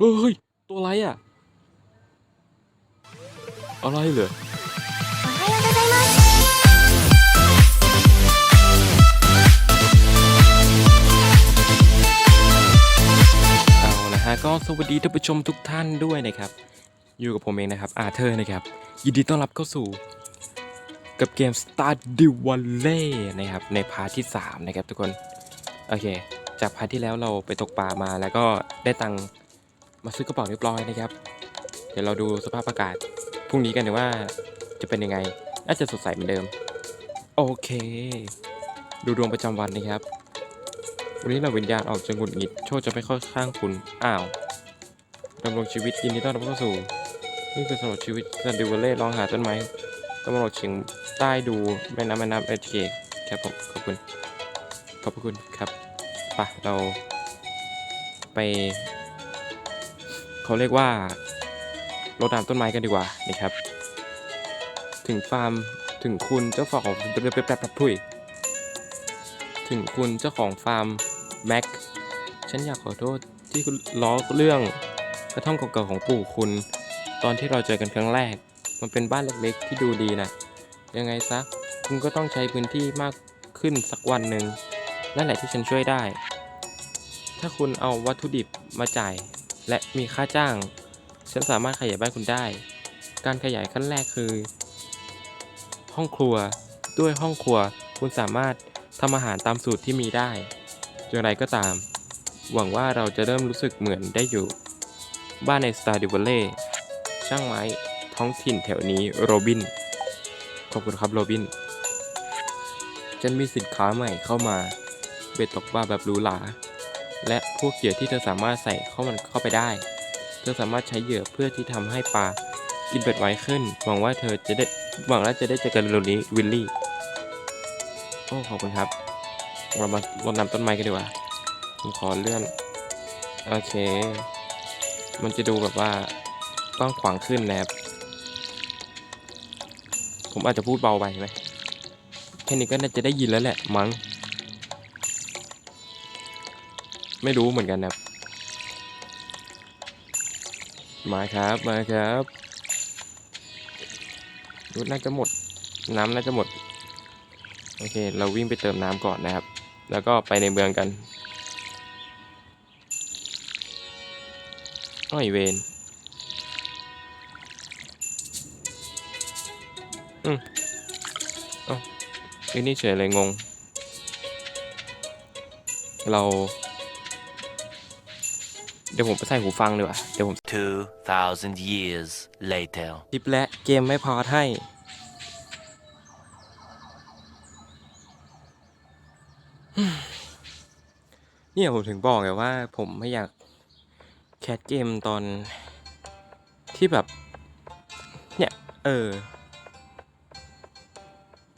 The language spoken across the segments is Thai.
เฮ้ย ตัวอะไรอะ อะไรเหรอเอาละฮะก็สวัสดีท่านผู้ชมทุกท่านด้วยนะครับ อยู่กับผมเองนะครับ อาเธอร์นะครับ ยินดีต้อนรับเข้าสู่ กับเกม Star d i Valley นะครับ ในพาร์ทที่ 3 นะครับทุกคน โอเค จากพาร์ทที่แล้วเราไปตกปลามาแล้วก็ได้ตัง มาซื้อกระเป๋าเรียบร้อยนะครับ เดี๋ยวเราดูสภาพอากาศพรุ่งนี้กันว่าจะเป็นยังไง น่าจะสดใสเหมือนเดิม โอเค ดูดวงประจำวันนะครับ วันนี้เราวิญญาณออกจะหงุดหงิด โชคจะไม่ค่อยข้างคุณ อ้าวดำรงชีวิตยินดีต้อนรับเข้าสู่ นี่คือสำหรับชีวิตซันดิวเล่ลองหาต้นไม้ตำรวจเฉียงใต้ดูแม่น้ำแม่น้ำเอชเคครับผมขอบคุณ ขอบพระคุณครับ ไปะเราไป เขาเรียกว่ารดน้ำต้นไม้กันดีกว่านะครับ ถึงฟาร์มถึงคุณเจ้าของแป๊บแป๊บแป๊บพุยถึงคุณเจ้าของฟาร์มแม็กฉันอยากขอโทษที่คุณล้อเรื่องกระท่อมเก่าๆของปู่คุณ ตอนที่เราเจอกันครั้งแรก มันเป็นบ้านเล็กๆที่ดูดีนะยังไงซะคุณก็ต้องใช้พื้นที่มากขึ้นสักวันหนึ่งนั่นแหละที่ฉันช่วยได้ ถ้าคุณเอาวัตถุดิบมาจ่าย และมีค่าจ้าง ฉันสามารถขยายบ้านคุณได้ การขยายขั้นแรกคือ ห้องครัว ด้วยห้องครัวคุณสามารถทำอาหารตามสูตรที่มีได้อย่างไรก็ตาม หวังว่าเราจะเริ่มรู้สึกเหมือนได้อยู่ บ้านในสตาร์ดิวเล่ช่างไม้ท้องถิ่นแถวนี้โรบิน ขอบคุณครับโรบิน ฉันมีสินค้าใหม่เข้ามา เบ็ดตกปลาแบบหรูหรา และพวกเหยื่อที่เธอสามารถใส่เข้ามันเข้าไปได้ เธอสามารถใช้เหยื่อเพื่อที่ทำให้ปลากินเบ็ดไวขึ้น หวังว่าเธอจะได้หวังว่าจะได้เจอกันเร็วนี้วิลลี่ โอ้ขอบคุณครับ เรามารดน้ำต้นไม้กันดีกว่า ผมขอเลื่อน โอเค มันจะดูแบบว่ากว้างขวางขึ้นนะครับ ผมอาจจะพูดเบาไปไหมแค่นี้ก็น่าจะได้ยินแล้วแหละมั้ง ไม่รู้เหมือนกันนะมาครับมาครับรู้น่าจะหมดน้ำน่าจะหมด โอเค เราวิ่งไปเติมน้ำก่อนนะครับ แล้วก็ไปในเมืองกันอ้อยเวนอืมอ้าไอ้นี่เฉยเลยงง เรา ดี๋ยวผมไปใส่หูฟังดีกว่า เดี๋ยวผม 2,000 years later. คลิปและเกมไม่พอให้เนี่ยผมถึงบอกไงว่าผมไม่อยากแคสเกมตอนที่แบบ เนี่ย เออ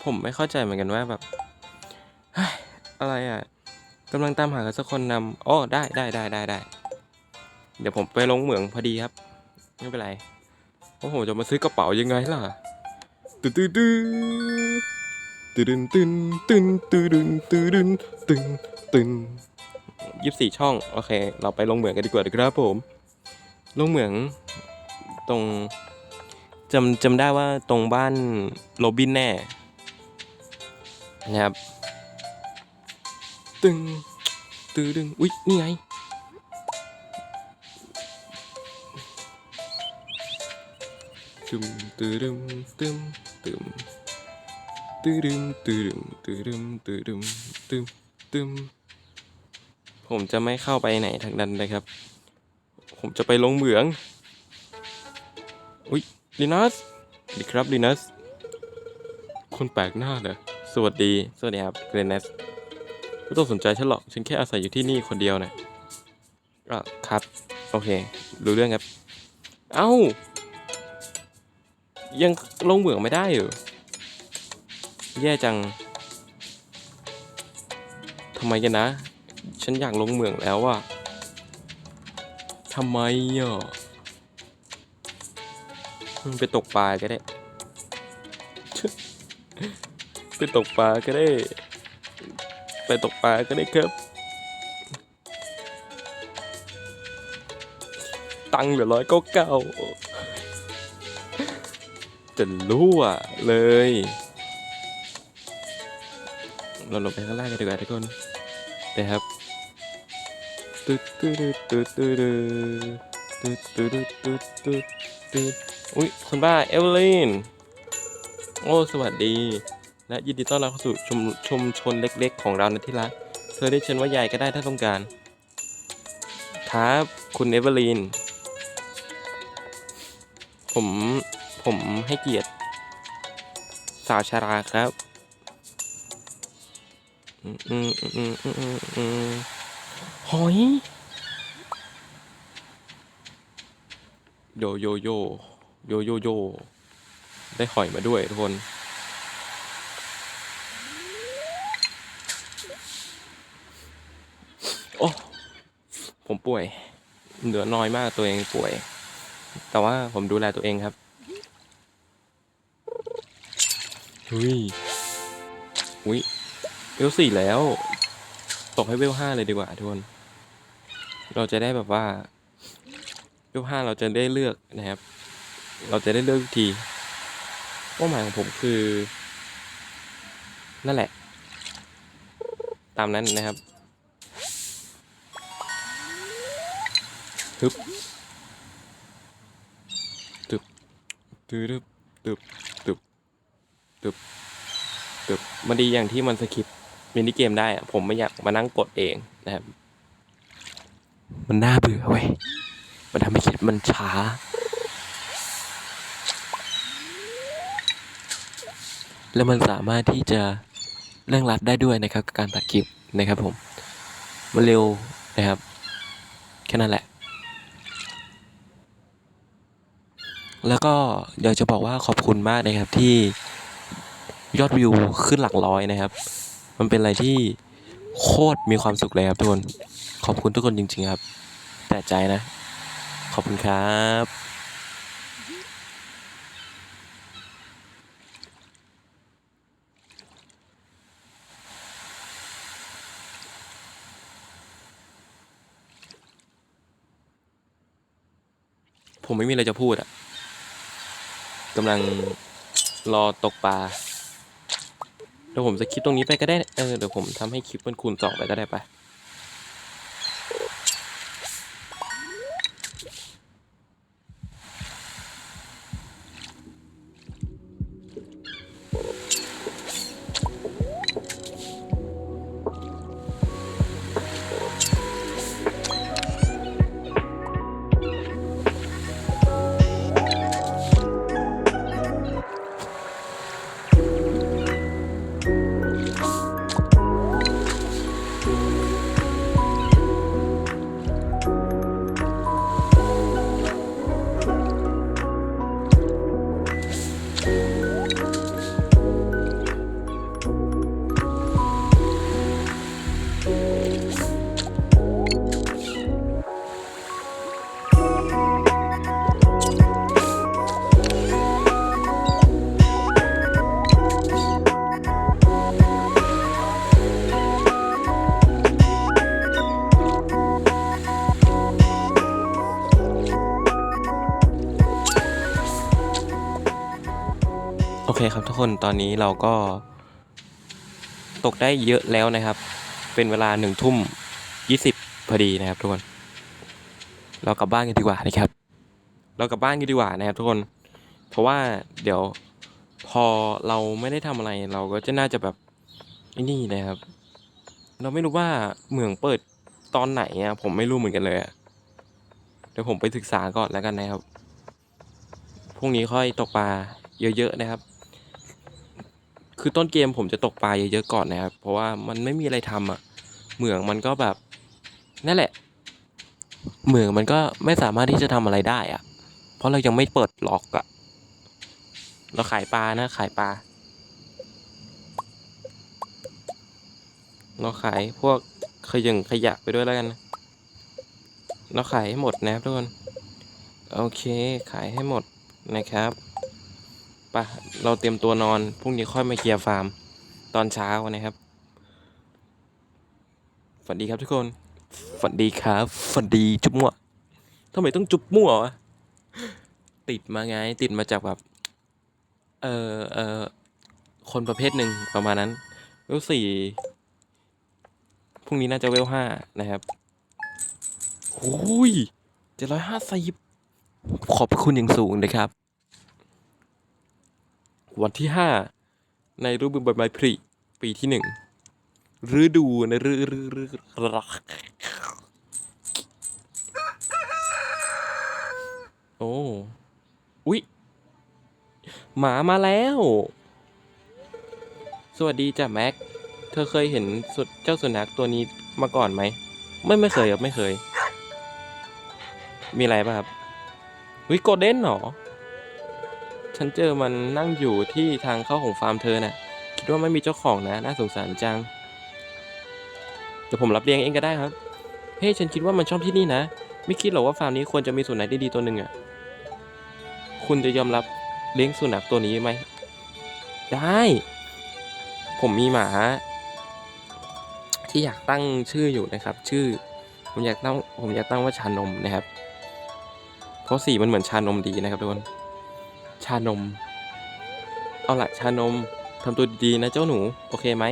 ผมไม่เข้าใจเหมือนกันว่าแบบเฮ้ยอะไรอะกำลังตามหาใครสักคนนำอ๋อได้ได้ได้ได้ได้ เดี๋ยวผมไปลงเหมืองพอดีครับ ไม่เป็นไรโอ้โหจะมาซื้อกระเป๋ายังไงล่ะตึ๊ดตึ๊ดตึ๊ดตึ๊ดตึ๊ดตึ๊ดตึ๊ดตึ๊ดตึ๊ดตื้นยี่สิบสี่ช่อง โอเค เราไปลงเหมืองกันดีกว่าครับผม ลงเหมืองตรงจำจำได้ว่าตรงบ้านโรบินแน่นะครับ ตึงตื้อดึง อุ๊ย นี่ไง ตึมตึมตึมตึมตึมตึมตึมตึมตึมตึมตึมผมจะไม่เข้าไปไหนทางนั้นนะครับ ผมจะไปลงเหมือง อุ๊ยลินัสดีครับลินัสคนแปลกหน้าเหรอสวัสดี สวัสดีครับลินัสไม่ต้องสนใจฉันหรอก ฉันแค่อาศัยอยู่ที่นี่คนเดียวนะอะครับ โอเค รู้เรื่องครับ เอ้า ยังลงเหมืองไม่ได้เหรอแย่จังทำไมกันนะ ฉันอยากลงเหมืองแล้วอะทำไมอะไปตกปลาก็ได้ ไปตกปลาก็ได้ ไปตกปลาก็ได้ครับ ตังค์เหลือร้อยก้าเก้า จะรั่วเลย เราลงไปข้างล่างกันดีกว่าทุกคนนะครับตึ๊ดตึ๊ดตึ๊ดตึ๊ดตึ๊ดตึ๊ดตึ๊ดตึ๊ดตึ๊ดอุ้ยคุณป้าเอเวอร์ลินโอ้สวัสดี และยินดีต้อนรับเข้าสู่ชุมชุมชนเล็กๆ ของเรานะที่รักเธอได้เชิญว่ายายก็ได้ถ้าต้องการ ครับ คุณเอเวอร์ลีนผม ผมให้เกียรติ สาวชาราครับอหอย โยโยโยโยโยโย ได้หอยมาด้วยทุกคนโอ้ผมป่วย เหลือน้อยมากตัวเองป่วย แต่ว่าผมดูแลตัวเองครับ หุยอุ้ยเวลสี่แล้ว ตกให้เวลห้าเลยดีกว่าทุกคน เราจะได้แบบว่าเวลห้าเราจะได้เลือกนะครับ เราจะได้เลือกวิธีเป้าหมายของผมคือ นั่นแหละ ตามนั้นนะครับฮึบตึบตึบตึบ ตึบตึบมันดีอย่างที่มันสคิปมินิเกมได้อะผมไม่อยากมานั่งกดเองนะครับ มันน่าเบื่อเว้ย มันทำให้คิดมันช้า แล้วมันสามารถที่จะเร่งรัดได้ด้วยนะครับกับการตัดคลิปนะครับผม มันเร็วนะครับ แค่นั้นแหละ แล้วก็อยากจะบอกว่าขอบคุณมากนะครับที่ ยอดวิวขึ้นหลักร้อยนะครับ มันเป็นอะไรที่โคตรมีความสุขเลยครับทุกคน ขอบคุณทุกคนจริง ๆครับ แต่ใจนะ ขอบคุณครับผมไม่มีอะไรจะพูดอะกำลังรอตกปลา เดี๋ยวผมจะคลิปตรงนี้ไปก็ได้ เออ เดี๋ยวผมทำให้คลิปมันคูณสองไปก็ได้ไปะ คนตอนนี้เราก็ตกได้เยอะแล้วนะครับ เป็นเวลาหนึ่งทุ่มยี่สิบพอดีนะครับทุกคน เรากลับบ้านกันดีกว่านะครับ เรากลับบ้านกันดีกว่านะครับทุกคน เพราะว่าเดี๋ยวพอเราไม่ได้ทำอะไรเราก็จะน่าจะแบบนี่นะครับ เราไม่รู้ว่าเมืองเปิดตอนไหนอะผมไม่รู้เหมือนกันเลยอะเดี๋ยวผมไปศึกษาก่อนแล้วกันนะครับพรุ่งนี้ค่อยตกปลาเยอะๆนะครับ คือต้นเกมผมจะตกปลาเยอะๆก่อนนะครับ เพราะว่ามันไม่มีอะไรทำอะ เหมืองมันก็แบบนั่นแหละ เหมืองมันก็ไม่สามารถที่จะทำอะไรได้อะ เพราะเรายังไม่เปิดล็อกอะ เราขายปลานะ ขายปลา เราขายพวกขยงขยะไปด้วยแล้วกัน เราขายให้หมดนะครับทุกคน โอเค ขายให้หมดนะครับ ปะเราเตรียมตัวนอนพรุ่งนี้ค่อยมาเคลียร์ฟาร์ม ตอนเช้านะครับฝันดีครับทุกคนฝันดีครับฝันดีจุ๊บมั่วทำไมต้องจุบมั่ววะติดมาไง ติดมาจากแบบ เออเออคนประเภทหนึ่งประมาณนั้นเวลสี่พรุ่งนี้น่าจะเวลห้านะครับโอ้ยเจ็ดร้อยห้าสิบขอบคุณอย่างสูงนะครับ วันที่ห้าในรูปใบไม้ผลิปีที่หนึ่งฤดูในฤฤฤรักโอ้อุ๊ย หมามาแล้ว สวัสดีจ้ะแม็ก เธอเคยเห็นสุดเจ้าสุนัขตัวนี้มาก่อนไหม ไม่ไม่เคยครับไม่เคย มีอะไรป่ะครับวิโกเด้นเหรอ ฉันเจอมันนั่งอยู่ที่ทางเข้าของฟาร์มเธอน่ะ คิดว่าไม่มีเจ้าของนะ น่าสงสารจัง เดี๋ยวผมรับเลี้ยงเองก็ได้ครับ เฮ้ ฉันคิดว่ามันชอบที่นี่นะ ไม่คิดหรอกว่าฟาร์มนี้ควรจะมีสุนัขดีๆตัวหนึ่งอะ คุณจะยอมรับเลี้ยงสุนัขตัวนี้ไหม ได้ ผมมีหมาที่อยากตั้งชื่ออยู่นะครับ ชื่อ ผมอยากตั้งผมอยากตั้งว่าชานมนะครับ เพราะสีมันเหมือนชานมดีนะครับทุกคน ชานม เอาละชานมทำตัวดีๆนะเจ้าหนู โอเคไหม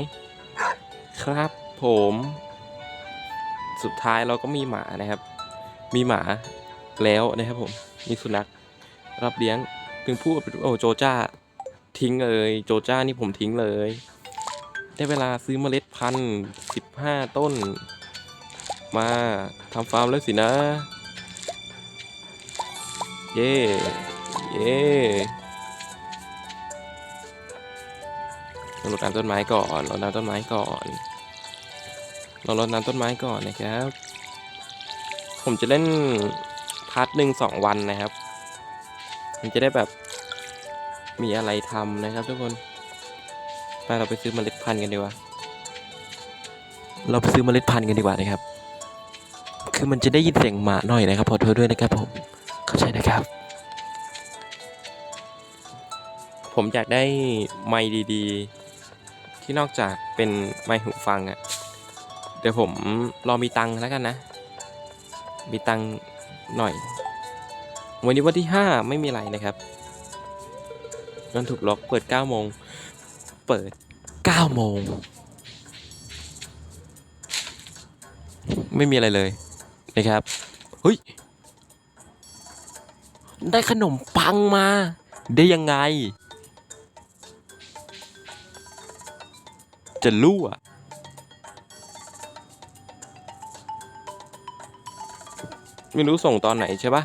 ครับผม สุดท้ายเราก็มีหมานะครับ มีหมาแล้วนะครับผม มีสุนัขรับเลี้ยง ถึงพูดโอ้โจจ้า ทิ้งเลย โจจ้านี่ผมทิ้งเลย ได้เวลาซื้อเมล็ดพันธุ์สิบห้าต้น มาทำฟาร์มแล้วสินะ เย่ เย่เรารดน้ำต้นไม้ก่อนรดน้ำต้นไม้ก่อน เรารดน้ำต้นไม้ก่อนนะครับ ผมจะเล่นพาร์ทหนึ่งสองวันนะครับ มันจะได้แบบมีอะไรทำนะครับทุกคนไปเราไปซื้อเมล็ดพันธุ์กันดีกว่า เราไปซื้อเมล็ดพันธุ์กันดีกว่านะครับ คือมันจะได้ยินเสียงหมาหน่อยนะครับขอโทษด้วยนะครับผม เข้าใจนะครับ ผมอยากได้ไมค์ดีๆ ที่นอกจากเป็นไมค์หูฟังอะ่ะ เดี๋ยวผมรอมีตังค์แล้วกันนะ มีตังค์หน่อย วันนี้วันที่ 5 ไม่มีอะไรนะครับมันถูกล็อกเปิด9โมง เปิด9โมง ไม่มีอะไรเลยนะครับ เฮ้ย ได้ขนมปังมา ได้ยังไง จะรู้อะไม่รู้ส่งตอนไหนใช่ปะ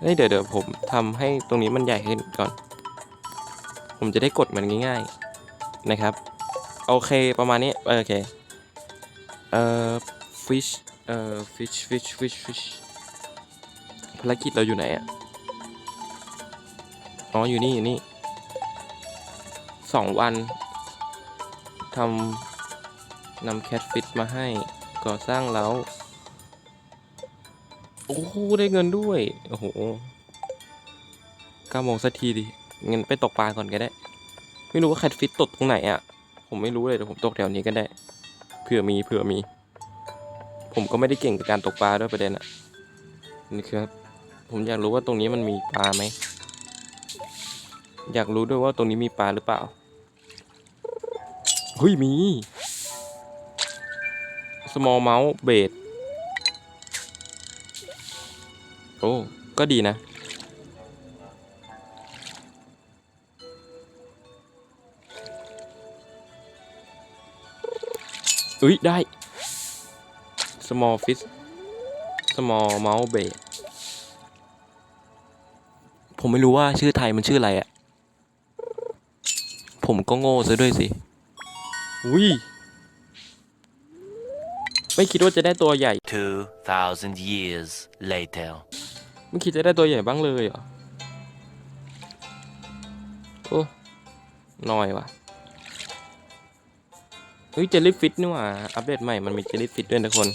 เฮ้ยเดี๋ยวเดี๋ยวผมทำให้ตรงนี้มันใหญ่ขึ้นก่อน ผมจะได้กดมันง่าย ๆนะครับ โอเคประมาณนี้ โอเค เอ่อ fish เอ่อ fish fish fish fish ภารกิจเราอยู่ไหนอะอ๋ออยู่นี่อยู่นี่สองวัน ทำนำแคทฟิตมาให้ก่อสร้างแล้ว โอ้โห ได้เงินด้วย โอ้โหเก้าโมงสักทีดิเงินไปตกปลาก่อนก็ได้ ไม่รู้ว่าแคทฟิตตกตรงไหนอะผมไม่รู้เลยเดี๋ยวผมตกแถวนี้ก็ได้ เผื่อมีเผื่อมี ผมก็ไม่ได้เก่งกับการตกปลาด้วยประเด็นอะ นี่ครับ ผมอยากรู้ว่าตรงนี้มันมีปลาไหม อยากรู้ด้วยว่าตรงนี้มีปลาหรือเปล่า เฮ้ยมี small mouse bait โอ้ ก็ดีนะ อุ้ยได้ small fish small mouse bait ผมไม่รู้ว่าชื่อไทยมันชื่ออะไรอะ ผมก็โง่ซะด้วยสิ อุ้ย ไม่คิดว่าจะได้ตัวใหญ่ 2,000 years later. ไม่คิดจะได้ตัวใหญ่บ้างเลยเหรอ โอ้หน่อยว่ะ เฮ้ยเจลลี่ฟิตนี่หว่า อัปเดตใหม่ มันมีเจลลี่ฟิตด้วยนะคน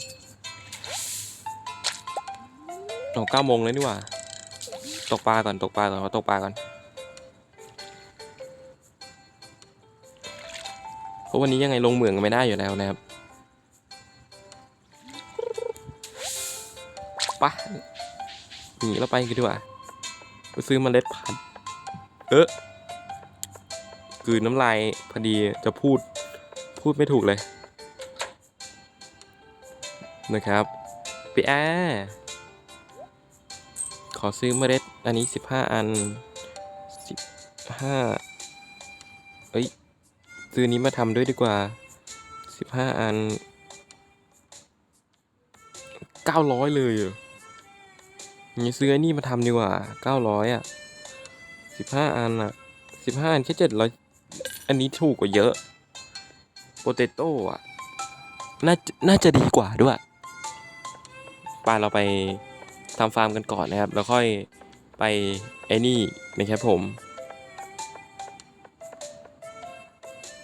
โอ้เก้าโมงเลยนี่หว่า ตกปลาก่อน ตกปลาก่อนขอตกปลาก่อน เพราะวันนี้ยังไงลงเหมืองกันไม่ได้อยู่แล้วนะครับปะหนีเราไปกันดีกว่าไปซื้อเมล็ดพันธุ์เออคือน้ำลายพอดีจะพูดพูดไม่ถูกเลย นะครับพี่แอร์ขอซื้อเมล็ดอันนี้ 15 อัน 15เอ้ย ซื้อนี้มาทำด้วยดีกว่า 15 อัน 900 เลยเหรองี้ซื้อไอ้นี่มาทำดีกว่า 900 อะ 15 อันอะ 15 อันแค่700 อันนี้ถูกกว่าเยอะโปเตโต้อะ น่าน่าจะดีกว่าด้วยไปเราไปทำฟาร์มกันก่อนนะครับ แล้วค่อยไปไอ้นี่นะครับผม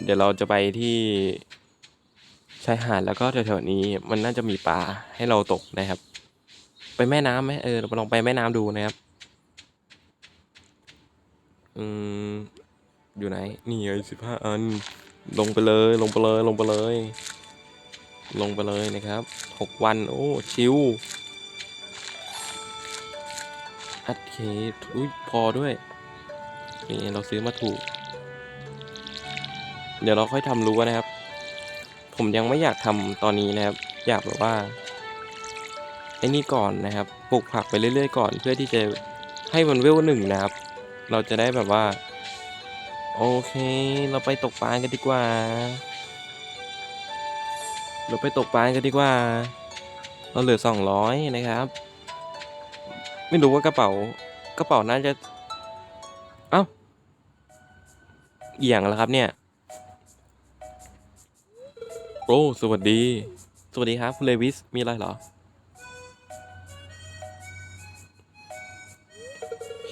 เดี๋ยวเราจะไปที่ชายหาดแล้วก็แถวๆนี้มันน่าจะมีปลาให้เราตกนะครับ ไปแม่น้ำไหมเออเราลองไปแม่น้ำดูนะครับอืมอยู่ไหน นี่ไงสิบห้าอัน ลงไปเลย ลงไปเลย ลงไปเลย ลงไปเลยนะครับหกวัน โอ้ ชิวอัดเคอุ้ยพอด้วย นี่เราซื้อมาถูก เดี๋ยวเราค่อยทำรั้วนะครับ ผมยังไม่อยากทำตอนนี้นะครับ อยากแบบว่าไอ้นี่ก่อนนะครับปลูกผักไปเรื่อยๆก่อน เพื่อที่จะให้มันเวลหนึ่งนะครับ เราจะได้แบบว่า โอเค เราไปตกปลากันดีกว่า เราไปตกปลากันดีกว่า เราเหลือสองร้อยนะครับ ไม่รู้ว่ากระเป๋ากระเป๋าน่าจะ เอ้าเอียงแล้วครับเนี่ย โอ้สวัสดี สวัสดีครับคุณเลวิส มีอะไรเหรอ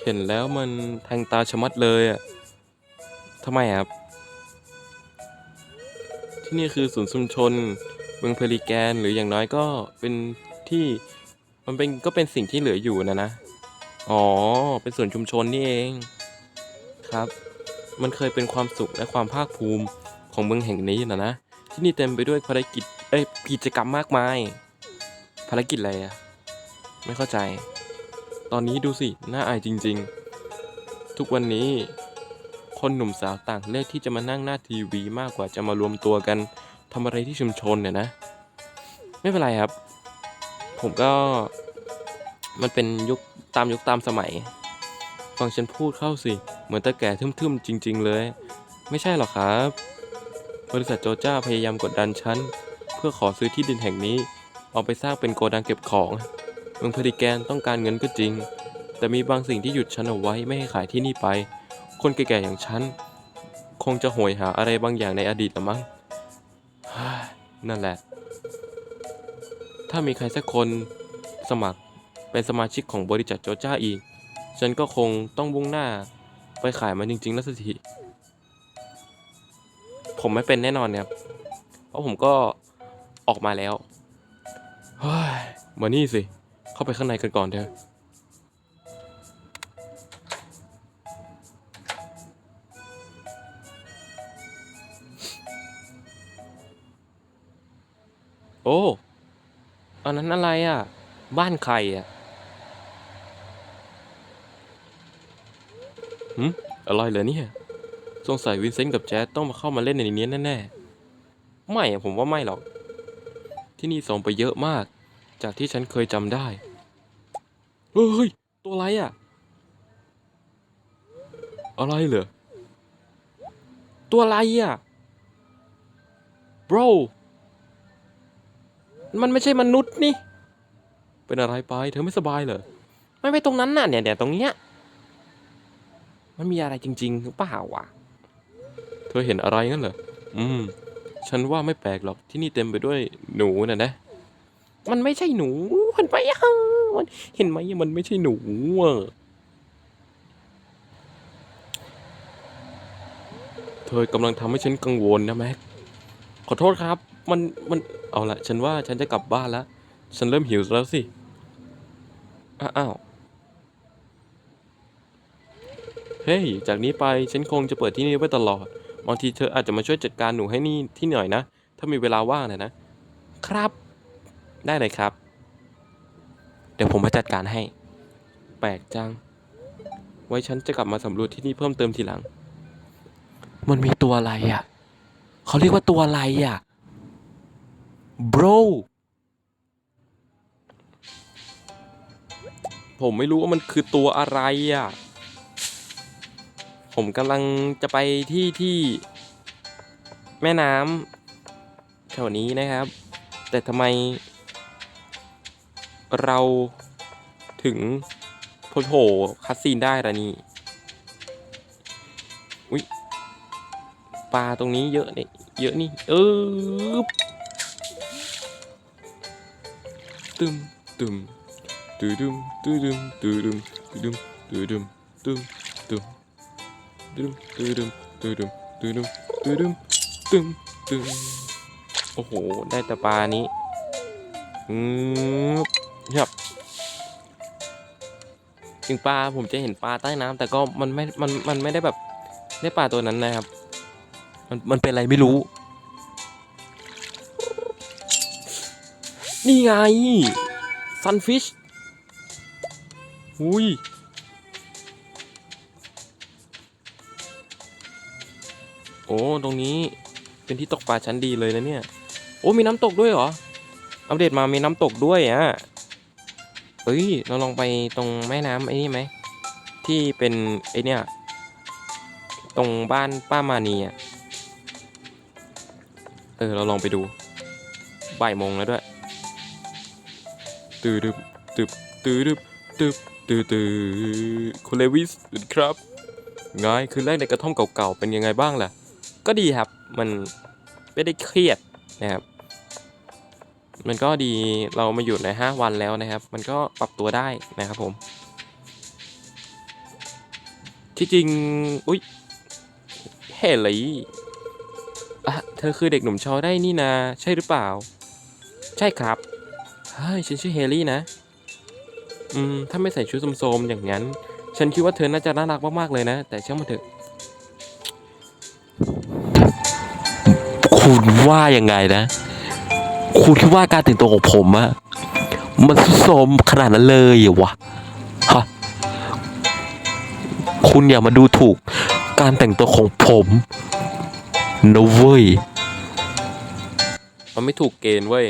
เห็นแล้วมันแทงตาชะมัดเลยอะทำไมครับ ที่นี่คือศูนย์ชุมชนเมืองเพลิแกนหรืออย่างน้อยก็เป็นที่มันเป็นก็เป็นสิ่งที่เหลืออยู่นะนะ อ๋อ เป็นส่วนชุมชนนี่เองครับ มันเคยเป็นความสุขและความภาคภูมิของเมืองแห่งนี้นะนะ ที่นี่เต็มไปด้วยภารกิจ เอ้ยกิจกรรมมากมาย ภารกิจอะไรอะไม่เข้าใจ ตอนนี้ดูสิ น่าอายจริง ๆ ทุกวันนี้ คนหนุ่มสาวต่างเลือกที่จะมานั่งหน้าทีวีมากกว่าจะมารวมตัวกันทำอะไรที่ชุมชนเนี่ยนะ ไม่เป็นไรครับ ผมก็ มันเป็นยุคตามยุคตามสมัย ฟังฉันพูดเข้าสิ เหมือนตาแก่ทึมๆจริง ๆ เลย ไม่ใช่หรอกครับ บริษัทโจจ้าพยายามกดดันฉัน เพื่อขอซื้อที่ดินแห่งนี้ เอาไปสร้างเป็นโกดังเก็บของ เมืองพริแกนต้องการเงินก็จริง แต่มีบางสิ่งที่หยุดฉันเอาไว้ไม่ให้ขายที่นี่ไป คนแก่ๆอย่างฉัน คงจะโหยหาอะไรบางอย่างในอดีตละมั้งนั่นแหละ ถ้ามีใครสักคนสมัครเป็นสมาชิกของบริษัทโจจ้าอีก ฉันก็คงต้องบุ่งหน้าไปขายมันจริงๆแล้วสักที ผมไม่เป็นแน่นอนเนี่ยครับ เพราะผมก็ออกมาแล้วเฮ้ยมานี่สิ เข้าไปข้างในกันก่อนเถอะโอ้อันนั้นอะไรอะ บ้านใครอะหืมอะไรเหรอเนี่ย สงสัยวินเซนต์กับแจ๊ดต้องมาเข้ามาเล่นในนี้แน่ๆ ไม่อะผมว่าไม่หรอก ที่นี่ส่งไปเยอะมาก จากที่ฉันเคยจำได้ เฮ้ย ตัวอะไรอะอะไรเหรอ ตัวอะไรอะ bro มันไม่ใช่มนุษย์นี่ เป็นอะไรไป เธอไม่สบายเหรอ ไม่ไปตรงนั้นน่ะเนี่ยเนี่ยตรงเนี้ย มันมีอะไรจริง ๆ หรือเปล่าวะ ธอเห็นอะไรงั้นเหรอ อืม ฉันว่าไม่แปลกหรอกที่นี่เต็มไปด้วยหนูน่ะนะ มันไม่ใช่หนูเห็นไหมอะมันเห็นไหมมันไม่ใช่หนูอะเธอกำลังทำให้ฉันกังวลนะแม็ก ขอโทษครับ มัน มัน เอาละฉันว่าฉันจะกลับบ้านแล้ว ฉันเริ่มหิวแล้วสิ อ้าวเฮ้ย จากนี้ไปฉันคงจะเปิดที่นี่ไว้ตลอด บางทีเธออาจจะมาช่วยจัดการหนูให้นี่ที่หน่อยนะ ถ้ามีเวลาว่างนะนะ ครับ ได้เลยครับ เดี๋ยวผมมาจัดการให้ แปลกจัง ไว้ฉันจะกลับมาสำรวจที่นี่เพิ่มเติมทีหลัง มันมีตัวอะไรอะ เขาเรียกว่าตัวอะไรอะ bro ผมไม่รู้ว่ามันคือตัวอะไรอะ ผมกำลังจะไปที่ที่แม่น้ำแถวนี้นะครับ แต่ทำไม เราถึงโผล่คัสซีนได้ล่ะนี่อุ้ยปลาตรงนี้เยอะนี่เยอะนี่เออตึมตึมตืดึมตืดึมตืดึมตืดึมตืดึมตึมตึมตื ดึมตืดึมตืดึมตืดึมตืดึมตึมตึมโอ้โห ได้แต่ปลานี้อืมครับจริงปลาผมจะเห็นปลาใต้น้ำแต่ก็มันไม่ มัน มันไม่ได้แบบได้ปลาตัวนั้นนะครับ มัน มันเป็นอะไรไม่รู้ นี่ไงซันฟิชอุ้ย ตรงนี้เป็นที่ตกปลาชั้นดีเลยนะเนี่ย โอ้มีน้ำตกด้วยเหรอ อัปเดตมามีน้ำตกด้วยอะเฮ้ย เราลองไปตรงแม่น้ำไอ้นี่ไหม ที่เป็นไอเนี่ย ตรงบ้านป้ามานีอะ เออ เราลองไปดู บ่ายโมงแล้วด้วย ตืดบตึบตื่ดึบตึบตื่ตื่คุณเลวิสครับ ไงคืนแรกในกระท่อมเก่าๆ เป็นยังไงบ้างล่ะ ก็ดีครับ มันไม่ได้เครียดนะครับ มันก็ดีเรามาอยู่ใน 5 วันแล้วนะครับ มันก็ปรับตัวได้นะครับผม ที่จริง อุ๊ยเฮลี่อะเธอคือเด็กหนุ่มชอได้นี่นา ใช่หรือเปล่า ใช่ครับ เฮ้ย ฉันชื่อเฮลี่นะ อืม ถ้าไม่ใส่ชุดโสมๆอย่างนั้น ฉันคิดว่าเธอน่าจะน่ารักมากๆเลยนะ แต่ช่างมันเถอะ คุณว่ายังไงนะ คุณคิดว่าการแต่งตัวของผมอะมันสุดโทมขนาดนั้นเลยเหรอวะฮะคุณอย่ามาดูถูก การแต่งตัวของผมนะเว้ย มันไม่ถูกเกณฑ์เว้ย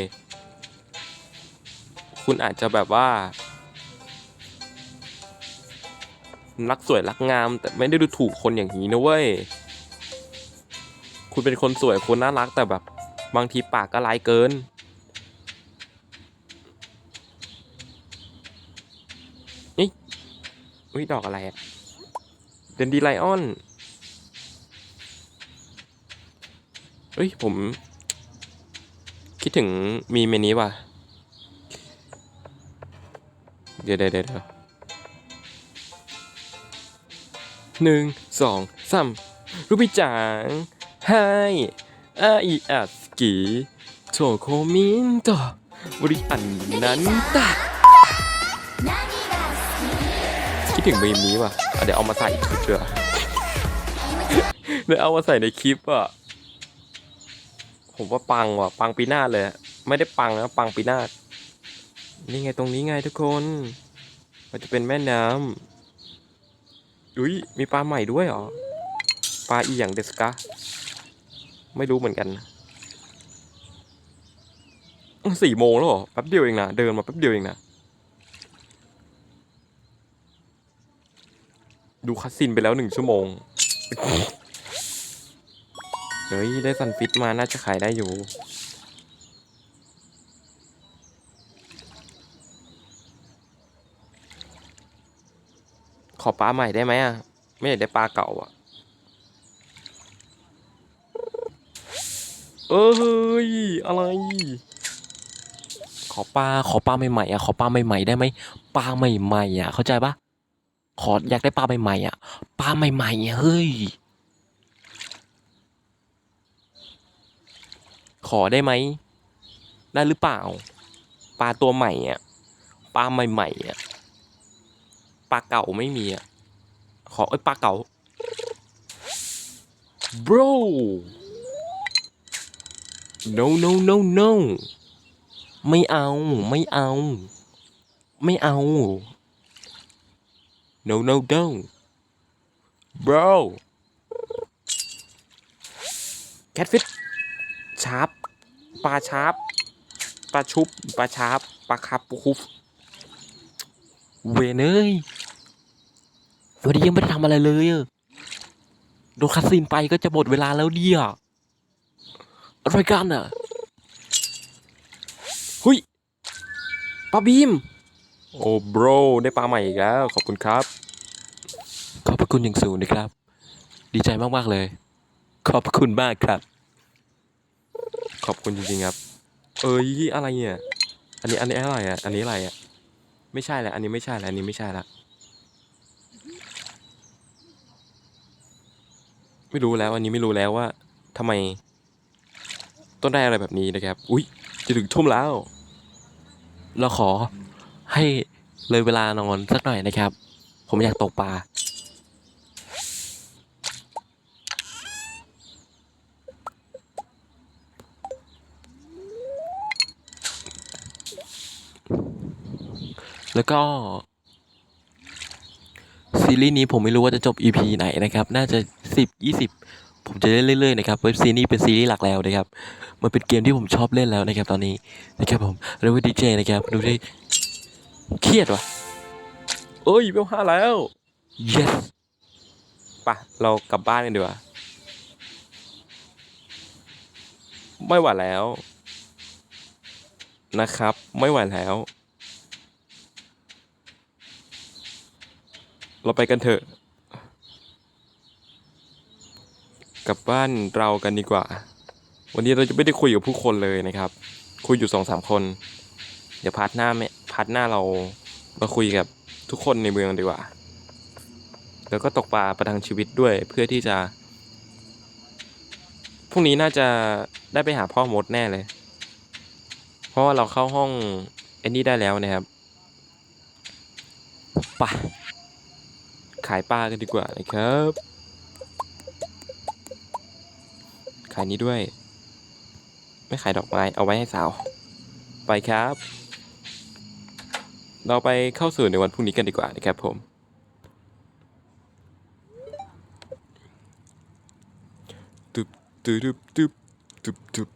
คุณอาจจะแบบว่า รักสวยรักงาม แต่ไม่ได้ดูถูกคนอย่างนี้นะเว้ย คุณเป็นคนสวยคนน่ารักแต่แบบ บางทีปากก็ลายเกิน นี่อุ้ยดอกอะไรอะเดนดีไลออนเฮ้ย ผม คิดถึงมีเมนี้ว่ะ เดี๋ยวเดี๋ยวเดี๋ยวหนึ่งสองสามรูบิจัง ไฮอาอีอัสกีโชโคมินโตบริอันนั้นตะคิดถึงมีมนี้ว่ะเดี๋ยวเอามาใส่คลิปเถอะเดี๋ยวเอามาใส่ในคลิปอะ ผมว่าปังว่ะ ปังปีหน้าเลย ไม่ได้ปังนะปังปีหน้า นี่ไงตรงนี้ไงทุกคน มันจะเป็นแม่น้ำอุ้ยมีปลาใหม่ด้วยเหรอ ปลาอีหยังเดสกะ ไม่รู้เหมือนกันอ้าวสี่โมงแล้วหรอแป๊บเดียวเองนะเดินมาแป๊บเดียวเองนะดูคัสซินไปแล้วหนึ่งชั่วโมง เฮ้ย ได้ซันฟิตมาน่าจะขายได้อยู่ ขอปลาใหม่ได้ไหมอะ ไม่อยากได้ปลาเก่าอะ เอ้ยอะไร ขอปลาขอปลาใหม่ๆอะขอปลาใหม่ๆได้ไหมปลาใหม่ๆอะเข้าใจปะขออยากได้ปลาใหม่ๆอะปลาใหม่ๆอะเฮ้ยขอได้ไหมได้หรือเปล่า ปลาตัวใหม่อะปลาใหม่ๆอะปลาเก่าไม่มีอะขอเอ้ปลาเก่า bro no no no no ไม่เอา ไม่เอา ไม่เอา no no no bro แคทฟิชชาร์ปปลาชาร์ปปลาชุบปลาชาร์ปปลาคับคุฟเวเอ้ยวันนี้ยังไม่ได้ทำอะไรเลยโดนคัสซีนไปก็จะหมดเวลาแล้วเนี่ย อะไรกันอะหุยปลาบีม โอ้บรได้ปลาใหม่อีกแล้ว ขอบคุณครับ ขอบพระคุณอย่างสูงนะครับ ดีใจมาก ๆ เลย ขอบพระคุณมากครับ ขอบคุณจริงๆครับ เอ้ยอะไรเนี่ยอันนี้อันนี้อะไรอะอันนี้อะไรอะไม่ใช่แหละอันนี้ไม่ใช่แหละอันนี้ไม่ใช่ละไม่รู้แล้วอันนี้ไม่รู้แล้วว่าทำไม ต้นได้อะไรแบบนี้นะครับ อุ้ยจะถึงทุ่มแล้ว เราขอให้เลยเวลานอนสักหน่อยนะครับ ผมอยากตกปลาแล้วก็ ซีรีส์นี้ผมไม่รู้ว่าจะจบ EP ไหนนะครับ น่าจะสิบยี่สิบ ผมจะเล่นเรื่อยๆนะครับเว็บซีรีส์เป็นซีรีส์หลักแล้วนะครับ มันเป็นเกมที่ผมชอบเล่นแล้วนะครับตอนนี้นะครับผมเรียกว่าดีเจนะครับดูดิเครียดว่ะเอ้ยเวลห้าแล้ว yes ปะเรากลับบ้านกันดีกว่าไม่ไหวแล้ว นะครับ ไม่ไหวแล้ว เราไปกันเถอะ กลับบ้านเรากันดีกว่า วันนี้เราจะไม่ได้คุยกับผู้คนเลยนะครับ คุยอยู่สองสามคน เดี๋ยวพาร์ทหน้าไม่พาร์ทหน้าเรามาคุยกับทุกคนในเมืองดีกว่า แล้วก็ตกปลาประทังชีวิตด้วยเพื่อที่จะพรุ่งนี้น่าจะได้ไปหาพ่อมดแน่เลย เพราะว่าเราเข้าห้องเอนนี่ได้แล้วนะครับปะขายปลากันดีกว่านะครับ ขายนี้ด้วย ไม่ขายดอกไม้เอาไว้ให้สาว ไปครับ เราไปเข้าสู่ในวันพรุ่งนี้กันดีกว่านะครับผมตึบตึบตึบตึบตึบ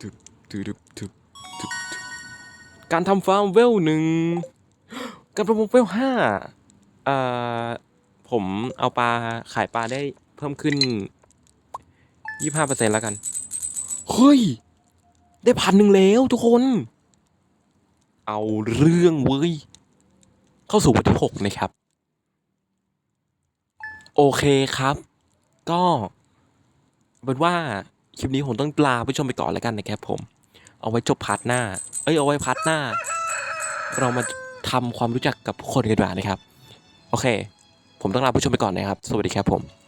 ตึบตึบตึบตึบการทำฟาร์มเวลหนึ่งการประมงเวลห้าเอ่อผมเอาปลาขายปลาได้เพิ่มขึ้น ยี่ห้าเปอร์เซ็นแล้วกัน เฮ้ย ได้พันหนึ่งแล้วทุกคน เอาเรื่องเว้ย เข้าสู่วันที่หกนะครับ โอเคครับ ก็เป็นว่า คลิปนี้ผมต้องลาผู้ชมไปก่อนแล้วกันนะครับผม เอาไว้จบพาร์ทหน้า เอ้ย เอาไว้พาร์ทหน้า เรามาทำความรู้จักกับผู้คนกันดีกว่านะครับ โอเค ผมต้องลาผู้ชมไปก่อนนะครับ สวัสดีครับผม